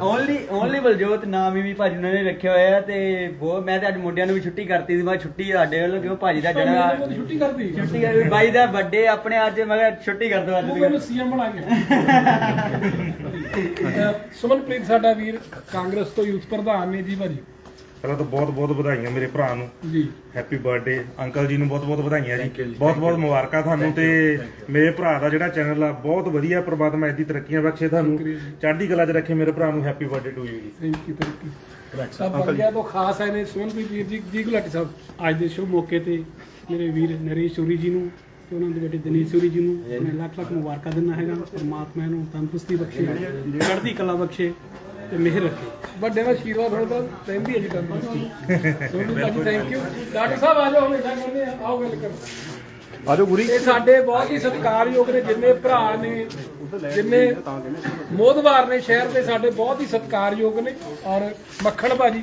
ਓਨਲੀ ਓਨਲੀ ਬਲਜੋਤ ਨਾਮ ਹੀ ਵੀ ਭਾਜੀ ਉਹਨਾਂ ਨੇ ਰੱਖਿਆ ਹੋਇਆ ਤੇ ਬਹੁਤ ਮੈਂ ਤੇ ਅੱਜ ਮੁੰਡਿਆਂ ਨੂੰ ਵੀ ਛੁੱਟੀ ਕਰਤੀ ਸੀ ਮੈਂ ਛੁੱਟੀ ਸਾਡੇ ਵੱਲੋਂ ਕਿਉਂ ਭਾਜੀ ਦਾ ਜਿਹੜਾ ਛੁੱਟੀ ਕਰਦੀ ਛੁੱਟੀ ਕਰ ਬਾਈ ਦਾ ਵੱਡੇ ਆਪਣੇ ਅੱਜ ਮੈਂ ਕਿਹਾ ਛੁੱਟੀ ਕਰ ਦੋ ਅੱਜ ਦੀ ਮੈਨੂੰ ਸੀਐਮ ਬਣਾ ਕੇ। ਸੁਮਨਪ੍ਰੀਤ ਸਾਡਾ ਵੀਰ ਕਾਂਗਰਸ ਤੋਂ ਯੂਥ ਪ੍ਰਧਾਨ ਨੇ ਜੀ ਭਾਜੀ। ਪਹਿਲਾਂ ਤਾਂ ਬਹੁਤ ਬਹੁਤ ਵਧਾਈਆਂ ਮੇਰੇ ਭਰਾ ਨੂੰ। ਜੀ। ਹੈਪੀ ਬਰਥਡੇ ਅੰਕਲ ਜੀ ਨੂੰ ਬਹੁਤ ਬਹੁਤ ਵਧਾਈਆਂ ਜੀ। ਬਹੁਤ ਬਹੁਤ ਮੁਬਾਰਕਾਂ ਤੁਹਾਨੂੰ ਤੇ ਮੇਰੇ ਭਰਾ ਦਾ ਜਿਹੜਾ ਚੈਨਲ ਆ ਬਹੁਤ ਵਧੀਆ ਪ੍ਰਮਾਤਮਾ ਐਦੀ ਤਰੱਕੀਆਂ ਬਖਸ਼ੇ ਤੁਹਾਨੂੰ। ਚੜ੍ਹਦੀ ਕਲਾ 'ਚ ਰੱਖੇ ਮੇਰੇ ਭਰਾ ਨੂੰ ਹੈਪੀ ਬਰਥਡੇ ਟੂ ਯੂ ਜੀ। ਥੈਂਕ ਯੂ ਥੈਂਕ ਯੂ ਸਭ ਬੰਦਿਆਂ ਤੋਂ ਖਾਸ ਆਏ ਨੇ ਸੁਮਨਪ੍ਰੀਤ ਵੀਰ ਜੀ ਜੀ ਗੁਲਾਟੀ ਸਾਹਿਬ ਅੱਜ ਦੇ ਸ਼ੁਭ ਮੌਕੇ ਤੇ ਮੇਰੇ ਵੀਰ ਨਰੇਸ਼ ਸੂਰੀ ਜੀ ਨੂੰ ਤੇ ਉਹਨਾਂ ਦੇ ਬੇਟੇ ਦਿਨੇਸ਼ ਸੂਰੀ ਜੀ ਨੂੰ ਮੈਂ ਲੱਖ ਲੱਖ ਮੁਬਾਰਕਾਂ ਦਿੰਦਾ ਹੈਗਾ। ਪਰਮਾਤਮਾ ਨੂੰ ਤੰਦਰੁਸਤੀ ਬਖਸ਼ੇ ਚੜ੍ਹਦੀ ਕਲਾ ਬਖਸ਼ੇ। ਤੇ ਮਿਹਰ ਰੱਖੇ। ਵੱਡੇ ਦਾ ਆਸ਼ੀਰਵਾਦ ਹੋਣਾ ਰਹਿੰਦੀ ਹੈ ਜੀ ਸੁਮਨਪ੍ਰੀਤ ਭਾਜੀ ਥੈਂਕ ਯੂ ਡਾਕਟਰ ਸਾਹਿਬ ਆ ਜਾਓ ਹਮੇਸ਼ਾ ਕਹਿੰਦੇ ਆ ਆਓ ਗੱਲ ਕਰੋ ਆਜੋ ਗੁਰੀ। ਇਹ ਸਾਡੇ ਬਹੁਤ ਹੀ ਸਤਿਕਾਰਯੋਗ ਨੇ ਜਿੰਨੇ ਭਰਾ ਨੇ ਜਿੰਨੇ ਮੋਦਵਾਰ ਨੇ ਸ਼ਹਿਰ ਦੇ ਸਾਡੇ ਬਹੁਤ ਹੀ ਸਤਿਕਾਰਯੋਗ ਨੇ। ਔਰ ਮੱਖਣ ਭਾਜੀ।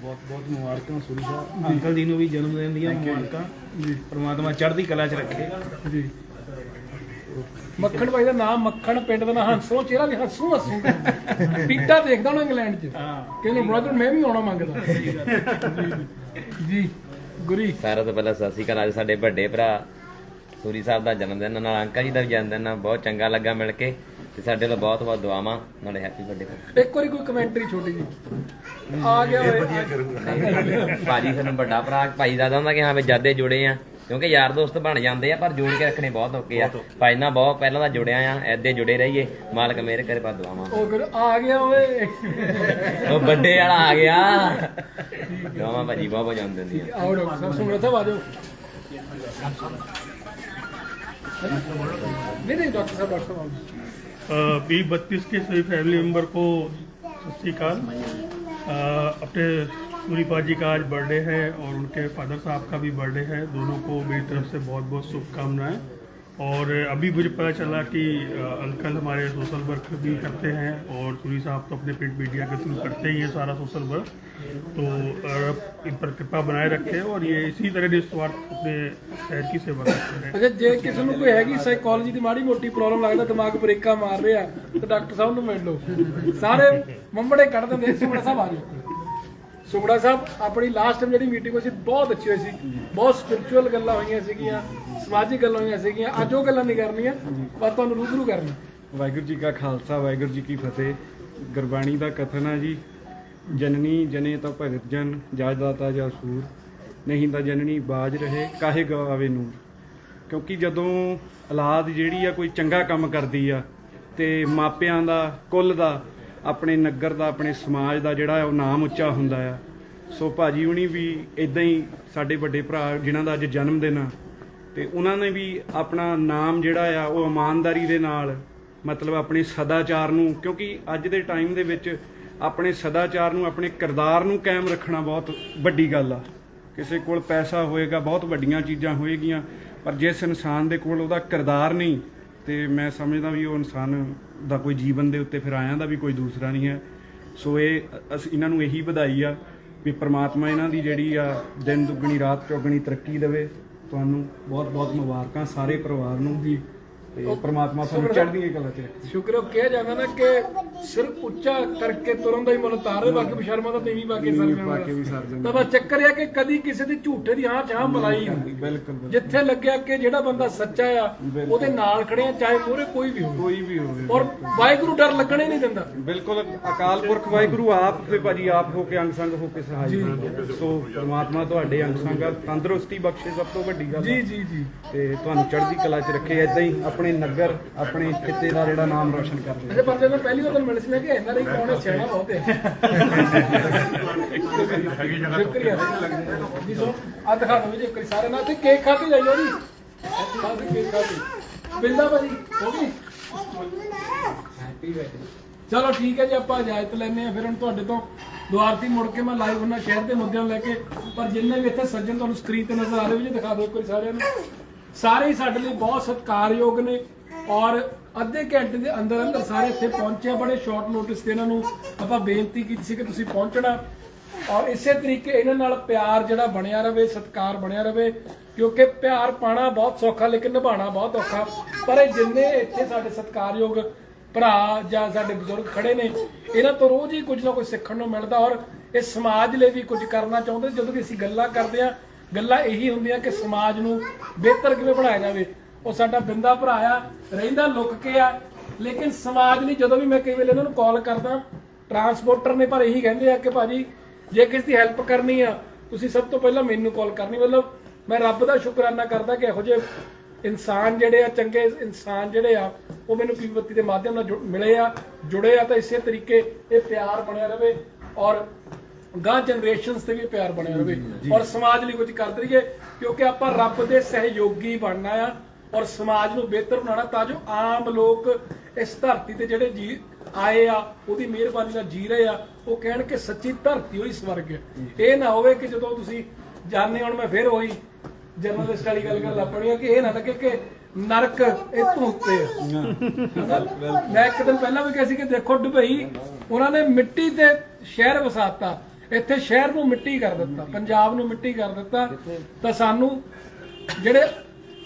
ਬਹੁਤ ਬਹੁਤ ਮੁਬਾਰਕਾਂ ਸੂਰੀ ਸਾਹਿਬ ਅੰਕਲ ਜੀ ਨੂੰ ਵੀ ਜਨਮ ਦਿਨ ਦੀਆਂ ਮੁਬਾਰਕਾਂ ਜੀ। ਪਰਮਾਤਮਾ ਚੜ੍ਹਦੀ ਕਲਾ 'ਚ ਰੱਖੇ ਜੀ। ਮੱਖਣ ਭਾਈ ਦਾ ਨਾਮ ਮੱਖਣ ਪਿੰਡ ਦਾ ਨਾਮ ਹੰਸੋ ਚਿਹਰਾ ਵੀ ਹੰਸੂ ਹੰਸੂ। ਪੀਟਾ ਦੇਖਦਾ ਹੁਣ ਇੰਗਲੈਂਡ 'ਚ। ਕਹਿੰਦੇ ਬ੍ਰਦਰ ਮੈਂ ਵੀ ਆਉਣਾ ਮੰਗਦਾ। ਜੀ ਗੁਰੀ। ਸਾਰਿਆਂ ਤੋਂ ਪਹਿਲਾਂ ਸਤਿ ਸ਼੍ਰੀ ਅਕਾਲ। ਅੱਜ ਸਾਡੇ ਵੱਡੇ ਭਰਾ ਸੂਰੀ ਸਾਹਿਬ ਦਾ ਜਨਮ ਦਿਨ ਨਾਲ ਅੰਕਲ ਜੀ ਦਾ ਵੀ ਜਨਮ ਦਿਨ ਆ। ਬਹੁਤ ਚੰਗਾ ਲੱਗਾ ਮਿਲ ਕੇ ਤੇ ਸਾਡੇ ਲਈ ਬਹੁਤ ਬਹੁਤ ਦੁਆਵਾਂ। ਨਾਲੇ ਹੈਪੀ ਬਰਥਡੇ ਇੱਕ ਵਾਰੀ ਕੋਈ ਕਮੈਂਟਰੀ ਛੋਟੀ ਜੀ। ਆ ਗਿਆ ਓਏ। ਭਾਜੀ ਸਾਨੂੰ ਵੱਡਾ ਭਰਾ ਭਾਈ ਦਾਦਾ ਹੁੰਦਾ ਕਿ ਹਾਂ ਵੀ ਜਾਦੇ ਜੁੜੇ ਆ। ਕਿਉਂਕਿ ਯਾਰ ਦੋਸਤ ਬਣ ਜਾਂਦੇ ਆ ਪਰ ਜੋੜ ਕੇ ਰੱਖਣੇ ਬਹੁਤ ਔਕੇ ਆ ਭਾਈ ਨਾਲ ਬਹੁਤ ਪਹਿਲਾਂ ਦਾ ਜੁੜਿਆ ਆ ਐਦੇ ਜੁੜੇ ਰਹੀਏ ਮਾਲਕ ਮਿਹਰ ਕਰੇ ਪਾ ਦੁਆਵਾਂ ਉਹ ਫਿਰ ਆ ਗਿਆ ਓਏ ਉਹ ਵੱਡੇ ਵਾਲਾ ਆ ਗਿਆ ਦੁਆਵਾਂ ਭਾਜੀ ਬਹੁਤ ਬਹੁਤ ਜਨਮ ਦਿਨ ਦੀਆਂ ਆਓ ਡਾਕਟਰ ਸਾਹਿਬ ਸੁਣ ਸਾਹਿਬ ਆ ਜਾਓ ਨਹੀਂ ਨਹੀਂ ਡਾਕਟਰ ਸਾਹਿਬ ਡਾਕਟਰ ਸਾਹਿਬ पी बत्तीस के सभी फैमिली मेम्बर को सत श्रीकाल अ, अपने सूरीपा जी का आज बर्थडे है और उनके फादर साहब का भी बर्थडे है दोनों को मेरी तरफ से बहुत बहुत शुभकामनाएं और अभी मुझे पता चला कि अ, अंकल हमारे सोशल वर्क भी करते हैं और सूरी साहब तो अपने प्रिंट मीडिया के थ्रू करते ही हैं सारा सोशल वर्क तो अ, इन पर कृपा बनाए रखें और ये इसी तरह निस्वार्थ अपने शहर की सेवा करते हैं ਅੱਛਾ ਜੇ ਕਿਸੇ ਨੂੰ ਕੋਈ ਹੈਗੀ ਸਾਈਕੋਲੋਜੀ ਦੀ ਮਾੜੀ ਮੋਟੀ ਪ੍ਰੋਬਲਮ ਲੱਗਦਾ ਦਿਮਾਗ ਬ੍ਰੇਕਾਂ ਮਾਰ ਰਿਹਾ ਤੇ ਡਾਕਟਰ ਸਾਹਿਬ ਨੂੰ ਮਿਲ ਲਓ ਸਾਰੇ ਮੰਮੜੇ ਕੱਢ ਦਿੰਦੇ ਸੁਮੜਾ ਸਾਹਿਬ ਆ ਜਾਓ ਸੁਮੜਾ ਸਾਹਿਬ, ਆਪਣੀ ਲਾਸਟ ਟਾਈਮ ਜਿਹੜੀ ਮੀਟਿੰਗ ਹੋਈ ਸੀ, ਬਹੁਤ ਅੱਛੀ ਹੋਈ ਸੀ। ਬਹੁਤ ਸਪਿਰਚੁਅਲ ਗੱਲਾਂ ਹੋਈਆਂ ਸੀਗੀਆਂ, ਸਮਾਜਿਕ ਗੱਲਾਂ ਹੋਈਆਂ ਸੀਗੀਆਂ। ਅੱਜ ਉਹ ਗੱਲਾਂ ਨਹੀਂ ਕਰਨੀਆਂ, ਪਰ ਤੁਹਾਨੂੰ ਰੂਬਰੂ ਕਰਨਾ। ਵਾਹਿਗੁਰੂ ਜੀ ਕਾ ਖਾਲਸਾ, ਵਾਹਿਗੁਰੂ ਜੀ ਕੀ ਫਤਿਹ। ਗੁਰਬਾਣੀ ਦਾ ਕਥਨ ਆ ਜੀ, ਜਨਨੀ ਜਨੇ ਤਾਂ ਭਗਤ ਜਨ ਜਾਜਦਾਤਾ ਜਾਂ ਸੂਰ। ਨਹੀਂ ਤਾਂ ਜਨਨੀ ਬਾਜ ਰਹੇ, ਕਾਹੇ ਗਵਾਵੇ ਨੂੰ ਕਿਉਂਕਿ ਜਦੋਂ ਔਲਾਦ ਜਿਹੜੀ ਆ, ਕੋਈ ਚੰਗਾ ਕੰਮ ਕਰਦੀ ਆ, ਤੇ ਮਾਪਿਆਂ ਦਾ, ਕੁੱਲ ਦਾ ਆਪਣੇ ਨਗਰ ਦਾ, ਆਪਣੇ ਸਮਾਜ ਦਾ ਜਿਹੜਾ ਆ, ਉਹ ਨਾਮ ਉੱਚਾ ਹੁੰਦਾ ਆ। ਸੋ ਭਾਜੀ ਹੁਣੀ ਵੀ ਇਦਾਂ ਹੀ ਸਾਡੇ ਵੱਡੇ ਭਰਾ ਜਿਨ੍ਹਾਂ ਦਾ ਅੱਜ ਜਨਮ ਦਿਨ ਆ, ਤੇ ਉਹਨਾਂ ਨੇ ਵੀ ਆਪਣਾ ਨਾਮ ਜਿਹੜਾ ਆ, ਉਹ ਇਮਾਨਦਾਰੀ ਦੇ ਨਾਲ, ਮਤਲਬ ਆਪਣੇ ਸਦਾਚਾਰ ਨੂੰ, ਕਿਉਂਕਿ ਅੱਜ ਦੇ ਟਾਈਮ ਦੇ ਵਿੱਚ ਆਪਣੇ ਸਦਾਚਾਰ ਨੂੰ, ਆਪਣੇ ਕਿਰਦਾਰ ਨੂੰ ਕਾਇਮ ਰੱਖਣਾ ਬਹੁਤ ਵੱਡੀ ਗੱਲ ਆ। ਕਿਸੇ ਕੋਲ ਪੈਸਾ ਹੋਏਗਾ, ਬਹੁਤ ਵੱਡੀਆਂ ਚੀਜ਼ਾਂ ਹੋਏਗੀਆਂ, ਪਰ ਜਿਸ ਇਨਸਾਨ ਦੇ ਕੋਲ ਉਹਦਾ ਕਿਰਦਾਰ ਨਹੀਂ ਤੇ ਮੈਂ ਸਮਝਦਾ ਵੀ ਉਹ ਇਨਸਾਨ ਦਾ ਕੋਈ ਜੀਵਨ ਦੇ ਉੱਤੇ ਫਿਰ ਆਇਆਂ ਦਾ ਵੀ ਕੋਈ ਦੂਸਰਾ ਨਹੀਂ ਹੈ। ਸੋ ਇਹ ਅਸੀਂ, ਇਹਨਾਂ ਨੂੰ ਇਹੀ ਵਧਾਈ ਆ ਵੀ ਪ੍ਰਮਾਤਮਾ ਇਹਨਾਂ ਦੀ ਜਿਹੜੀ ਆ ਦਿਨ ਦੁੱਗਣੀ, ਰਾਤ ਚੌਗਣੀ ਤਰੱਕੀ ਦੇਵੇ। ਤੁਹਾਨੂੰ ਬਹੁਤ ਬਹੁਤ ਮੁਬਾਰਕਾਂ ਸਾਰੇ ਪਰਿਵਾਰ ਨੂੰ ਵੀ। ਤੇ ਪ੍ਰਮਾਤਮਾ ਤੁਹਾਨੂੰ ਚੜ੍ਹਦੀ ਕਲਾ ਚ ਰੱਖੇ। ਸ਼ੁਕਰ ਉਹ ਕਿਹਾ ਜਾਂਦਾ ਨਾ ਕਿ ਸਿਰਫ ਉੱਚਾ ਕਰਕੇ ਤੁਰਨ ਦਾ ਹੀ ਮੁੱਲ ਤਾਰੇ ਬਾਕੀ ਬਸ਼ਰਮਾ ਤਾਂ ਤੀਵੀਂ ਬਾਕੀ ਸਰ ਜਾਣਾ। ਤਾਂ ਬਸ ਚੱਕਰ ਇਹ ਆ ਕਿ ਕਦੀ ਕਿਸੇ ਦੀ ਝੂਠੇ ਦੀ ਹਾਂ ਚਾਹ ਮਲਾਈ ਹੁੰਦੀ। ਬਿਲਕੁਲ ਜਿੱਥੇ ਲੱਗਿਆ ਕਿ ਜਿਹੜਾ ਬੰਦਾ ਸੱਚਾ ਆ ਉਹਦੇ ਨਾਲ ਖੜੇ ਆ ਚਾਹੇ ਮੂਹਰੇ ਕੋਈ ਵੀ ਹੋਵੇ। ਕੋਈ ਵੀ ਹੋਵੇ ਔਰ ਵਾਹਿਗੁਰੂ ਡਰ ਲੱਗਣਾ ਨਹੀਂ ਦਿੰਦਾ। ਬਿਲਕੁਲ ਅਕਾਲ ਪੁਰਖ ਵਾਹਿਗੁਰੂ ਆਪ ਤੇ ਭਾਜੀ ਆਪ ਹੋ ਕੇ ਅੰਗ ਸੰਗ ਹੋ ਕੇ ਸਹਾਈ। ਸੋ ਪ੍ਰਮਾਤਮਾ ਤੁਹਾਡੇ ਅੰਗ ਸੰਗ ਤੰਦਰੁਸਤੀ ਬਖਸ਼ੇ ਸਭ ਤੋਂ ਵੱਡੀ ਗੱਲ। ਜੀ ਜੀ ਜੀ। ਤੇ ਤੁਹਾਨੂੰ ਚੜ੍ਹਦੀ ਕਲਾ ਚ ਰੱਖੇ ਏਦਾਂ ਹੀ ਆਪਣੇ ਨਗਰ, ਆਪਣੇ ਖਿੱਤੇ ਦਾ ਜਿਹੜਾ ਨਾਮ ਰੋਸ਼ਨ ਕਰਦੇ ਅੱਛਾ, ਪਰ ਜਦੋਂ ਪਹਿਲੀ ਵਾਰ ਮਿਲ ਸੀ, ਮੈਂ ਕਿ ਇਹਨਾਂ ਲਈ ਕੌਣ ਸਿਆਣਾ ਬਹੁਤ ਹੈ। ਸ਼ੁਕਰੀਆ। ਜੀ ਸੋ ਆ ਦਿਖਾ ਦਿਓ ਜੀ ਇੱਕ ਸਾਰੇ ਨਾਲ ਤੇ ਕੇਕ ਖਾ ਕੇ ਜਾਈਓ ਜੀ। ਸਾਰੇ ਕੇਕ ਖਾ ਕੇ। ਬਿੰਦਾ ਭਾਜੀ, ਹੋ ਗਈ? ਚਲੋ ਠੀਕ ਹੈ ਜੀ, ਆਪਾਂ ਇਜਾਜ਼ਤ ਲੈਨੇ ਆ ਫਿਰ ਹੁਣ ਤੁਹਾਡੇ ਤੋਂ ਦੁਆਰਤੀ ਮੁੜ ਕੇ ਮੈਂ ਲਾਈਵ ਹੁੰਨਾ ਸ਼ਹਿਰ ਦੇ ਮੁੱਦਿਆਂ ਨੂੰ ਲੈ ਕੇ, ਪਰ ਜਿੰਨੇ ਵੀ ਇੱਥੇ ਸੱਜਣ ਤੁਹਾਨੂੰ ਸਕਰੀਨ ਤੇ ਨਜ਼ਰ ਆ ਰਹੇ ਹੋ ਜੀ, ਦਿਖਾ ਦਿਓ ਇੱਕ ਸਾਰਿਆਂ ਨੂੰ। ਸਾਰੇ ਹੀ ਸਾਡੇ ਲਈ ਬਹੁਤ ਸਤਿਕਾਰਯੋਗ ਨੇ ਔਰ ਅੱਧੇ ਘੰਟੇ ਦੇ ਅੰਦਰ ਅੰਦਰ ਸਾਰੇ ਇੱਥੇ ਪਹੁੰਚੇ ਆ। ਬੜੇ ਸ਼ਾਰਟ ਨੋਟਿਸ ਤੇ ਇਹਨਾਂ ਨੂੰ ਆਪਾਂ ਬੇਨਤੀ ਕੀਤੀ ਸੀ ਕਿ ਤੁਸੀਂ ਪਹੁੰਚਣਾ। ਔਰ ਇਸੇ ਤਰੀਕੇ ਇਹਨਾਂ ਨਾਲ ਪਿਆਰ ਜਿਹੜਾ ਬਣਿਆ ਰਵੇ, ਸਤਿਕਾਰ ਬਣਿਆ ਰਵੇ, ਕਿਉਂਕਿ ਪਿਆਰ ਪਾਣਾ ਬਹੁਤ ਸੌਖਾ, ਲੇਕਿਨ ਨਿਭਾਉਣਾ ਬਹੁਤ ਔਖਾ। ਪਰ ਇਹ ਜਿੰਨੇ ਇੱਥੇ ਸਾਡੇ ਸਤਿਕਾਰਯੋਗ ਭਰਾ ਜਾਂ ਸਾਡੇ ਬਜ਼ੁਰਗ ਖੜੇ ਨੇ, ਇਹਨਾਂ ਤੋਂ ਰੋਜ਼ ਹੀ ਕੁਝ ਨਾ ਕੁਝ ਸਿੱਖਣ ਨੂੰ ਮਿਲਦਾ। ਔਰ ਇਹ ਸਮਾਜ ਲਈ ਵੀ ਕੁਝ ਕਰਨਾ ਚਾਹੁੰਦੇ ਜਦੋਂ ਵੀ ਅਸੀਂ ਗੱਲਾਂ ਕਰਦੇ ਆ ਗੱਲਾਂ ਇਹੀ ਹੁੰਦੀਆਂ ਕਿ ਸਮਾਜ ਨੂੰ ਬਿਹਤਰ ਕਿਵੇਂ ਬਣਾਇਆ ਜਾਵੇ। ਉਹ ਸਾਡਾ ਬਿੰਦਾ ਭਰਾ ਆ, ਰਹਿੰਦਾ ਲੁੱਕ ਕੇ ਆ, ਲੇਕਿਨ ਸਮਾਜ ਲਈ ਜਦੋਂ ਵੀ ਮੈਂ ਕਈ ਵੇਲੇ ਇਹਨਾਂ ਨੂੰ ਕਾਲ ਕਰਦਾ ਟਰਾਂਸਪੋਰਟਰ ਨੇ ਪਰ ਇਹੀ ਕਹਿੰਦੇ ਆ ਕਿ ਭਾਜੀ, ਜੇ ਕਿਸੇ ਦੀ ਹੈਲਪ ਕਰਨੀ ਆ, ਤੁਸੀਂ ਸਭ ਤੋਂ ਪਹਿਲਾਂ ਮੈਨੂੰ ਕਾਲ ਕਰਨੀ, ਮਤਲਬ ਮੈਂ ਰੱਬ ਦਾ ਸ਼ੁਕਰਾਨਾ ਕਰਦਾ ਕਿ ਇਹੋ ਜਿਹੇ ਇਨਸਾਨ ਜਿਹੜੇ ਆ, ਚੰਗੇ ਇਨਸਾਨ ਜਿਹੜੇ ਆ, ਉਹ ਮੈਨੂੰ ਪੀਵਤੀ ਦੇ ਮਾਧਿਅਮ ਨਾਲ ਮਿਲੇ ਆ, ਜੁੜੇ ਆ, ਤਾਂ ਇਸੇ ਤਰੀਕੇ ਇਹ ਪਿਆਰ ਬਣਿਆ ਰਵੇ ਔਰ ਗਾਂ ਜਨਰੇਸ਼ਨਸ ਤੇ ਵੀ ਪਿਆਰ ਬਣਿਆ ਰਵੇ ਔਰ ਸਮਾਜ ਲਈ ਕੁਝ ਕਰਦੇ ਰਹੀਏ ਕਿਉਂਕਿ ਆਪਾਂ ਰੱਬ ਦੇ ਸਹਿਯੋਗੀ ਬਣਨਾ ਆ ਔਰ ਸਮਾਜ ਨੂੰ ਬਿਹਤਰ ਬਣਾਉਣਾ ਤਾਂ ਜੋ ਆਮ ਲੋਕ ਇਸ ਧਰਤੀ ਤੇ ਜਿਹੜੇ ਜੀ ਆਏ ਆ ਉਹਦੀ ਮਿਹਰਬਾਨੀ ਨਾਲ ਜੀ ਰਹੇ ਆ ਉਹ ਕਹਿਣ ਕਿ ਸੱਚੀ ਧਰਤੀ ਹੋਈ ਸਵਰਗ ਇਹ ਨਾ ਹੋਵੇ ਕਿ ਜਦੋਂ ਤੁਸੀਂ ਜਾਣਦੇ ਹੁਣ ਮੈਂ ਫਿਰ ਉਹੀ ਜਰਨਲਿਸਟ ਵਾਲੀ ਗੱਲ ਕਰ ਲੱਪਣੀ ਆ ਕਿ ਇਹ ਨਾ ਲੱਗੇ ਕਿ ਨਰਕ ਇਹ ਤੋਂ ਉੱਤੇ ਮੈਂ ਇੱਕ ਦਿਨ ਪਹਿਲਾਂ ਵੀ ਕਿਹਾ ਸੀ ਕਿ ਦੇਖੋ ਦੁਬਈ ਉਹਨਾਂ ਨੇ ਮਿੱਟੀ ਤੇ ਸ਼ਹਿਰ ਵਸਾਤਾ। ਇੱਥੇ ਸ਼ਹਿਰ ਨੂੰ ਮਿੱਟੀ ਕਰ ਦਿੱਤਾ ਪੰਜਾਬ ਨੂੰ ਮਿੱਟੀ ਕਰ ਦਿੱਤਾ। ਤਾਂ ਸਾਨੂੰ ਜਿਹੜੇ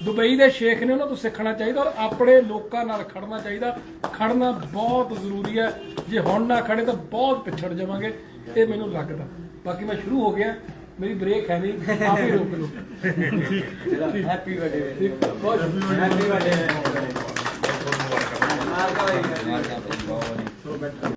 ਦੁਬਈ ਦੇ ਸ਼ੇਖ ਨੇ ਉਹਨਾਂ ਤੋਂ ਸਿੱਖਣਾ ਚਾਹੀਦਾ ਔਰ ਆਪਣੇ ਲੋਕਾਂ ਨਾਲ ਖੜਨਾ ਚਾਹੀਦਾ। ਖੜਨਾ ਬਹੁਤ ਜ਼ਰੂਰੀ ਹੈ। ਜੇ ਹੁਣ ਨਾ ਖੜੇ ਤਾਂ ਬਹੁਤ ਪਿਛੜ ਜਾਵਾਂਗੇ। ਇਹ ਮੈਨੂੰ ਲੱਗਦਾ। ਬਾਕੀ ਮੈਂ ਸ਼ੁਰੂ ਹੋ ਗਿਆ। ਮੇਰੀ ਬ੍ਰੇਕ ਹੈ ਨਹੀਂ। ਆਪ ਹੀ ਰੋਕ ਲਓ। ਹੈਪੀ ਬਰਥਡੇ ਬਹੁਤ ਹੈਪੀ ਬਰਥਡੇ